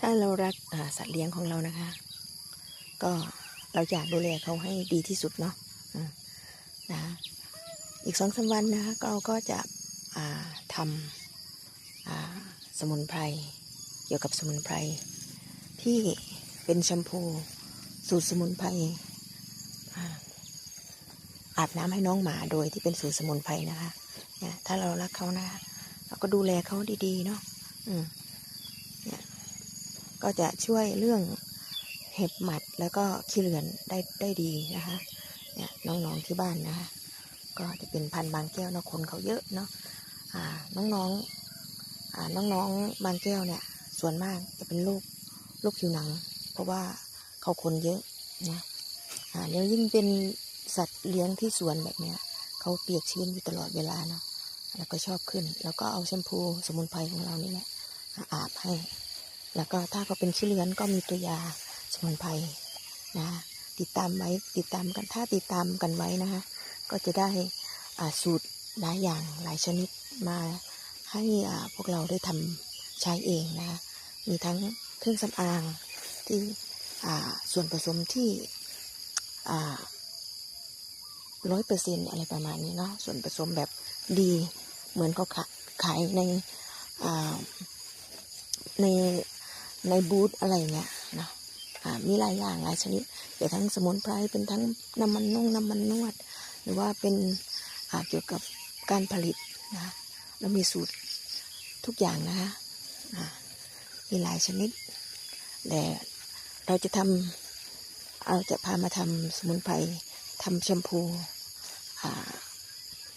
ถ้าเรารักสัตว์เลี้ยงของเรานะคะ ก็เราอยากดูแลเขาให้ดีที่สุดเนาะนะอีกสองสามวันนะคะเราก็จะทำสมุนไพรเกี่ยวกับสมุนไพรที่เป็นแชมพูสูตรสมุนไพรอาอาบน้ำให้น้องหมาโดยที่เป็นสูตรสมุนไพรนะคะเนี่ยถ้าเรารักเขานะคะเราก็ดูแลเขาดีๆเนาะอืม ก็จะช่วยเรื่องเห็บหมัดแล้วก็ขี้เลือนได้ได้ดีนะคะเนี่ยน้องๆที่บ้านนะคะ ก็จะเป็นพันธุ์บางแก้วเนาะคนเขาเยอะเนาะอ่าน้องๆอ่าน้องๆบางแก้วเนี่ย ส่วนมากจะเป็นโรคโรคผิวหนัง เพราะว่าเขาคนเยอะนะอ่าแล้วยิ่งเป็นสัตว์เลี้ยงที่สวนแบบเนี้ยเขาเปียกชื้นอยู่ตลอดเวลาเนาะแล้วก็ชอบขึ้น แล้วก็เอาแชมพูสมุนไพรของเรานี่แหละอาบให้ แล้วก็ถ้าเขาเป็นขี้เลือนก็มีตัวยาสมุนไพรนะติดตามไว้ติดตามกันถ้าติดตามกันไว้นะคะก็จะได้สูตรหลายอย่างหลายชนิดมาให้พวกเราได้ทำใช้เองนะมีทั้งเครื่องสำอางที่ส่วนผสมที่ร้อยเปอร์เซ็นอะไรประมาณนี้เนาะส่วนผสมแบบดีเหมือนเขาขายในใน ในบูธอะไรเงี้ยนะมีหลายอย่างหลายชนิดเป็นทั้งสมุนไพรเป็นทั้งน้ำมันนุ่งน้ำมันนวด หรือว่าเป็นเกี่ยวกับการผลิตนะแล้วมีสูตรทุกอย่างนะคะมีหลายชนิดแต่เราจะทำเราจะพามาทำสมุนไพรทำแชมพู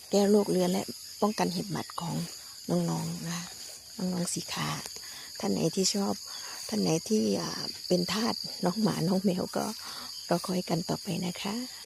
แก้โรคเรื้อนและป้องกันเห็บหมัดของน้องๆนะคะน้องๆสีขาท่านไหนที่ชอบ ท่านไหนที่เป็นทาสน้องหมาน้องแมวก็รอคอยกันต่อไปนะคะ